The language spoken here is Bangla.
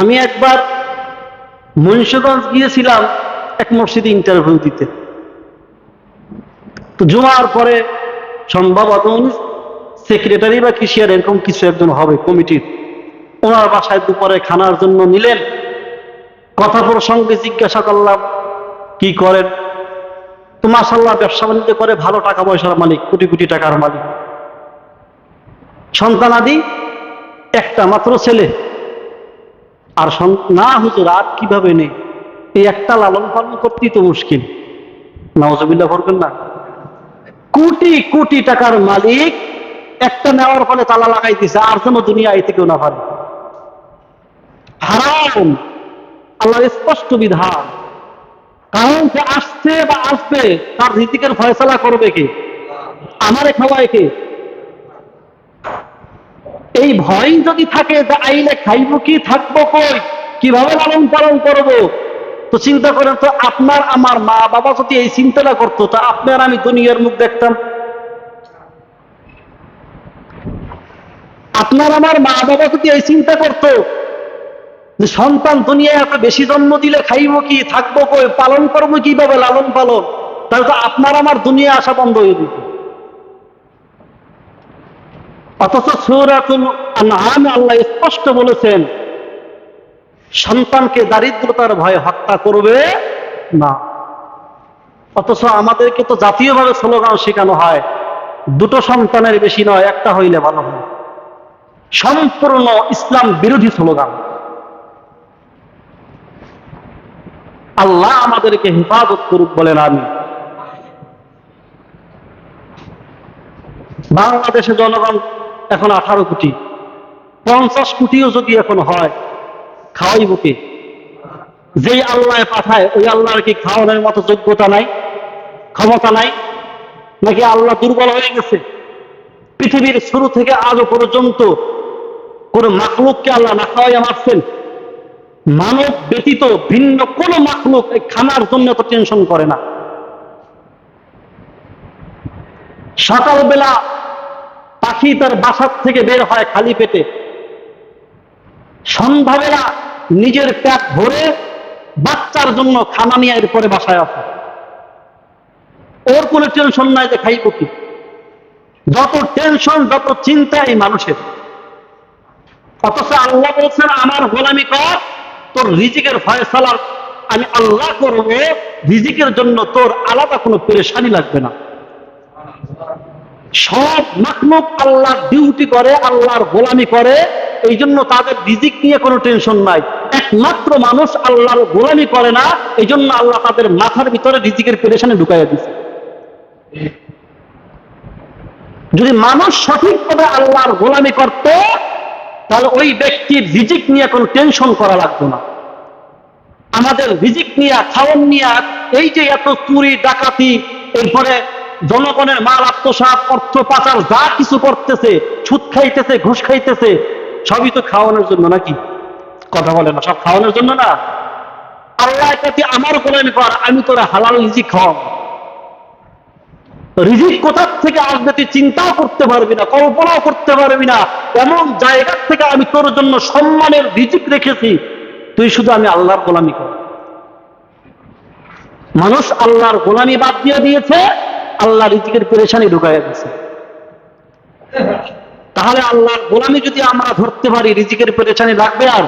আমি একবার মুন্সিগঞ্জ গিয়েছিলাম এক মসজিদে ইন্টারভিউ দিতে। তো জুমার পরে সম্ভবত উনি সেক্রেটারি বা কিসিয়ার এরকম কিছু একজন হবে কমিটির ওনার বাসায় দুপুরে খানার জন্য নিলেন। কথা প্রসঙ্গে জিজ্ঞাসা করলাম, কি করেন? তো মাসাল্লাহ ব্যবসা বাণিজ্য করে ভালো টাকা পয়সার মালিক, কোটি কোটি টাকার মালিক। সন্তানাদি, একটা মাত্র ছেলে। আর না হুজুর, আর কীভাবে নেই? এই একটা লালন পালন করতেই তো মুশকিল। নওয়াজবিল্লা করবেন না? কোটি কোটি টাকার মালিক একটা নেওয়ার ফলে তালা লাগাই দিছে আর যেন দুনিয়া এই থেকেও না পারে। হারাম। আল্লাহর স্পষ্ট বিধান। কারণ সে আসছে বা আসবে, তার ঋতিকের ফয়সলা করবে কে? আমারে খাওয়ায় কে? এই ভয় যদি থাকে যে আইলে খাইব কি, থাকব কই? কীভাবে লালন পালন করব? তো চিন্তা করেন তো আপনার আমার মা বাবা যদি এই চিন্তাটা করতো, তা আপনার আমি দুনিয়ার মুখ দেখতাম। আপনার আমার মা বাবা যদি এই চিন্তা করতো, যে সন্তান দুনিয়ায় এত বেশি জন্ম দিলে খাইব কি, থাকব কই, পালন করব কীভাবে লালন পালন? তাহলে তো আপনার আমার দুনিয়া আসা বন্ধ হয়ে দিত অথচ সূরাতুল আনআমে আল্লাহ স্পষ্ট বলেছেন, সন্তানকে দারিদ্রতার ভয়ে হত্যা করবে না। অথচ আমাদেরকে তো জাতীয়ভাবে স্লোগান শেখানো হয়, দুটো সন্তানের বেশি নয়, একটা হইলে ভালো হয়। সম্পূর্ণ ইসলাম বিরোধী স্লোগান। আল্লাহ আমাদেরকে হেফাজত করুক বলেন আমি বাংলাদেশে জনগণ এখন আঠারো কোটি। পঞ্চাশ কোটিও যদি এখন হয়, খাওয়াইব কে? যেই আল্লাহ পাঠায়, ওই আল্লাহর কি খাওয়ানোর মতো যোগ্যতা নাই, ক্ষমতা নাই? নাকি আল্লাহ দুর্বল হয়ে গেছে? পৃথিবীর শুরু থেকে আজও পর্যন্ত কোন মাকলুককে আল্লাহ না খাওয়াইয়া মারছেন? মানব ব্যতীত ভিন্ন কোন মাকলুক এই খানার জন্য তো টেনশন করে না। সকালবেলা পাখি তার বাসার থেকে বের হয় খালি পেটে। সন্ধ্যাবেলা নিজের পেট ভরে বাচ্চার জন্য খানা নিয়ে এরপরে বাসায় আসে। ওর কোনো টেনশন নাই যে খাইব কি। যত টেনশন যত চিন্তা এই মানুষের। অথচ আল্লাহ বলছেন, আমার গোলামি কর, তোর রিজিকের ফয়সালার, আমি আল্লাহ করব, রিজিকের জন্য তোর আলাদা কোনো পেরেশানি লাগবে না। সব মাকলুক আল্লাহর ডিউটি করে, আল্লাহর গোলামি করে এই জন্য তাদের রিজিক নিয়ে কোনো টেনশন নাই। একমাত্র মানুষ আল্লাহর গোলামি করে না এই জন্য আল্লাহ তাদের মাথার ভিতরে রিজিকের পেরেশানে ঢুকাইয়া দিছে। যদি মানুষ সঠিকভাবে আল্লাহর গোলামি করত, তাহলে ওই ব্যক্তির রিজিক নিয়ে কোনো টেনশন করা লাগতো না। আমাদের রিজিক নিয়ে খাওয়ান নিয়ে, এই যে এত চুরি, ডাকাতি, এরপরে জনগণের মাল, আত্মসাৎ, অর্থ, পাচার, যা কিছু করতেছে সুদ খাইতেছে, ঘুষ খাইতেছে, সবই তো খাওয়ানোর জন্য নাকি? কথা বলে না, সব খাওয়ানোর জন্য না? আল্লাহ আমার গোলামি কর, আমি তোরা হালাল রিজিক খাওয়াবো। রিজিক কোথার থেকে আসবে তুই চিন্তাও করতে পারবি না, কল্পনাও করতে পারবি না। এমন জায়গা থেকে আমি তোর জন্য সম্মানের রিজিক রেখেছি, তুই শুধু আমি আল্লাহর গোলামি কর। মানুষ আল্লাহর গোলামি বাদ দিয়ে দিয়েছে আল্লাহ রিজিকের পেরেশানি ঢুকাইয়া গেছে তাহলে আল্লাহর গোলামি যদি আমরা ধরতে পারি, রিজিকের পেরেশানি লাগবে আর?